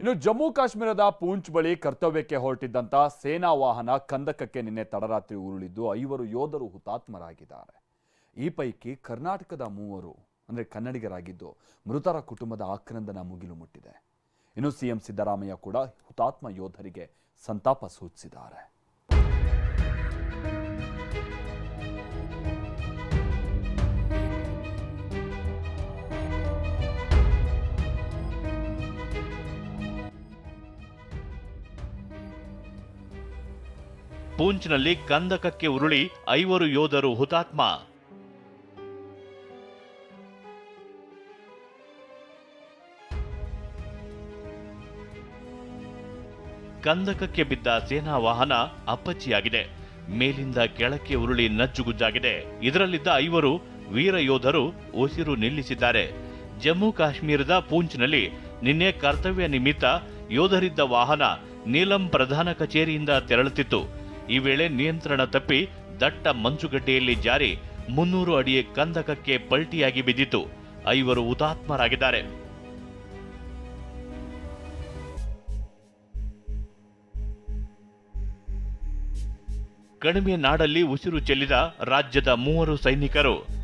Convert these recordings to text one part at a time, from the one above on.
ಇನ್ನು ಜಮ್ಮು ಕಾಶ್ಮೀರದ ಪೂಂಚ್ ಬಳಿ ಕರ್ತವ್ಯಕ್ಕೆ ಹೊರಟಿದ್ದಂತ ಸೇನಾ ವಾಹನ ಕಂದಕಕ್ಕೆ ನಿನ್ನೆ ತಡರಾತ್ರಿ ಉರುಳಿದ್ದು ಐವರು ಯೋಧರು ಹುತಾತ್ಮರಾಗಿದ್ದಾರೆ. ಈ ಪೈಕಿ ಕರ್ನಾಟಕದ ಮೂವರು, ಅಂದರೆ ಕನ್ನಡಿಗರಾಗಿದ್ದು ಮೃತರ ಕುಟುಂಬದ ಆಕ್ರಂದನ ಮುಗಿಲು ಮುಟ್ಟಿದೆ. ಇನ್ನು ಸಿಎಂ ಸಿದ್ದರಾಮಯ್ಯ ಕೂಡ ಹುತಾತ್ಮ ಯೋಧರಿಗೆ ಸಂತಾಪ ಸೂಚಿಸಿದ್ದಾರೆ. ಪೂಂಚ್ನಲ್ಲಿ ಕಂದಕಕ್ಕೆ ಉರುಳಿ ಐವರು ಯೋಧರು ಹುತಾತ್ಮ. ಕಂದಕಕ್ಕೆ ಬಿದ್ದ ಸೇನಾ ವಾಹನ ಅಪ್ಪಚ್ಚಿಯಾಗಿದೆ. ಮೇಲಿಂದ ಕೆಳಕ್ಕೆ ಉರುಳಿ ನಜ್ಜುಗುಜ್ಜಾಗಿದೆ. ಇದರಲ್ಲಿದ್ದ ಐವರು ವೀರ ಯೋಧರು ಉಸಿರು ನಿಲ್ಲಿಸಿದ್ದಾರೆ. ಜಮ್ಮು ಕಾಶ್ಮೀರದ ಪೂಂಚ್ನಲ್ಲಿ ನಿನ್ನೆ ಕರ್ತವ್ಯ ನಿಮಿತ್ತ ಯೋಧರಿದ್ದ ವಾಹನ ನೀಲಂ ಪ್ರಧಾನ ಕಚೇರಿಯಿಂದ ತೆರಳುತ್ತಿತ್ತು. ಈ ವೇಳೆ ನಿಯಂತ್ರಣ ತಪ್ಪಿ ದಟ್ಟ ಮಂಜುಗಡ್ಡೆಯಲ್ಲಿ ಜಾರಿ ಮುನ್ನೂರು ಅಡಿ ಕಂದಕಕ್ಕೆ ಪಲ್ಟಿಯಾಗಿ ಬಿದ್ದಿತು ಐವರು ಹುತಾತ್ಮರಾಗಿದ್ದಾರೆ. ಕಣಿವೆ ನಾಡಲ್ಲಿ ಉಸಿರು ಚೆಲ್ಲಿದ ರಾಜ್ಯದ ಮೂವರು ಸೈನಿಕರು.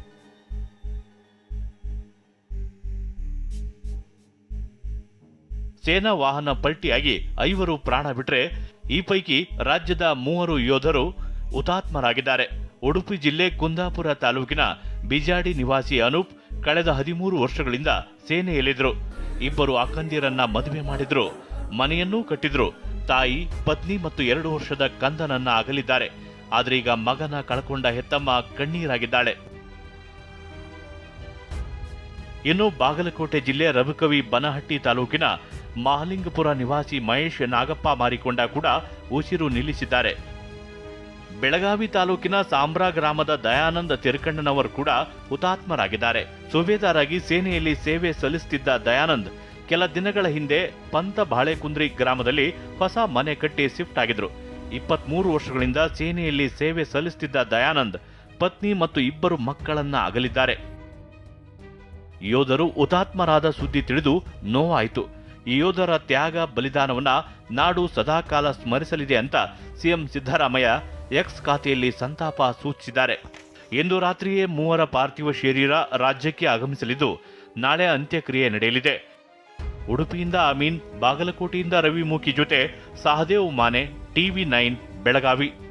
ಸೇನಾ ವಾಹನ ಪಲ್ಟಿಯಾಗಿ ಐವರು ಪ್ರಾಣ ಬಿಟ್ರೆ ಈ ಪೈಕಿ ರಾಜ್ಯದ ಮೂವರು ಯೋಧರು ಹುತಾತ್ಮರಾಗಿದ್ದಾರೆ. ಉಡುಪಿ ಜಿಲ್ಲೆ ಕುಂದಾಪುರ ತಾಲೂಕಿನ ಬಿಜಾಡಿ ನಿವಾಸಿ ಅನೂಪ್ ಕಳೆದ ಹದಿಮೂರು ವರ್ಷಗಳಿಂದ ಸೇನೆಯಲ್ಲಿದ್ದರು. ಇಬ್ಬರು ಅಕ್ಕಂದಿರನ್ನ ಮದುವೆ ಮಾಡಿದ್ರು, ಮನೆಯನ್ನೂ ಕಟ್ಟಿದ್ರು. ತಾಯಿ ಪತ್ನಿ ಮತ್ತು ಎರಡು ವರ್ಷದ ಕಂದನನ್ನ ಅಗಲಿದ್ದಾರೆ. ಆದರೆ ಈಗ ಮಗನ ಕಳ್ಕೊಂಡ ಹೆತ್ತಮ್ಮ ಕಣ್ಣೀರಾಗಿದ್ದಾಳೆ. ಇನ್ನು ಬಾಗಲಕೋಟೆ ಜಿಲ್ಲೆ ರಬಕವಿ ಬನಹಟ್ಟಿ ತಾಲೂಕಿನ ಮಹಲಿಂಗಪುರ ನಿವಾಸಿ ಮಹೇಶ್ ನಾಗಪ್ಪ ಮಾರಿಕೊಂಡ ಕೂಡ ಉಸಿರು ನಿಲ್ಲಿಸಿದ್ದಾರೆ. ಬೆಳಗಾವಿ ತಾಲೂಕಿನ ಸಾಂಬ್ರಾ ಗ್ರಾಮದ ದಯಾನಂದ ತಿರ್ಕಣ್ಣನವರು ಕೂಡ ಹುತಾತ್ಮರಾಗಿದ್ದಾರೆ. ಸುಬೇದಾರಾಗಿ ಸೇನೆಯಲ್ಲಿ ಸೇವೆ ಸಲ್ಲಿಸುತ್ತಿದ್ದ ದಯಾನಂದ್ ಕೆಲ ದಿನಗಳ ಹಿಂದೆ ಪಂತ ಬಾಳೆಕುಂದ್ರಿ ಗ್ರಾಮದಲ್ಲಿ ಹೊಸ ಮನೆ ಕಟ್ಟಿ ಶಿಫ್ಟ್ ಆಗಿದ್ರು. ಇಪ್ಪತ್ಮೂರು ವರ್ಷಗಳಿಂದ ಸೇನೆಯಲ್ಲಿ ಸೇವೆ ಸಲ್ಲಿಸುತ್ತಿದ್ದ ದಯಾನಂದ್ ಪತ್ನಿ ಮತ್ತು ಇಬ್ಬರು ಮಕ್ಕಳನ್ನ ಅಗಲಿದ್ದಾರೆ. ಯೋಧರು ಹುತಾತ್ಮರಾದ ಸುದ್ದಿ ತಿಳಿದು ನೋವಾಯಿತು. ಈ ಯೋಧರ ತ್ಯಾಗ ಬಲಿದಾನವನ್ನ ನಾಡು ಸದಾಕಾಲ ಸ್ಮರಿಸಲಿದೆ ಅಂತ ಸಿಎಂ ಸಿದ್ದರಾಮಯ್ಯ ಎಕ್ಸ್ ಖಾತೆಯಲ್ಲಿ ಸಂತಾಪ ಸೂಚಿಸಿದ್ದಾರೆ. ಇಂದು ರಾತ್ರಿಯೇ ಮೂವರ ಪಾರ್ಥಿವ ಶರೀರ ರಾಜ್ಯಕ್ಕೆ ಆಗಮಿಸಲಿದ್ದು, ನಾಳೆ ಅಂತ್ಯಕ್ರಿಯೆ ನಡೆಯಲಿದೆ. ಉಡುಪಿಯಿಂದ ಅಮೀನ್, ಬಾಗಲಕೋಟೆಯಿಂದ ರವಿ ಮೂಕಿ ಜೊತೆ ಸಹದೇವ್ ಮಾನೆ, ಟಿವಿ ನೈನ್, ಬೆಳಗಾವಿ.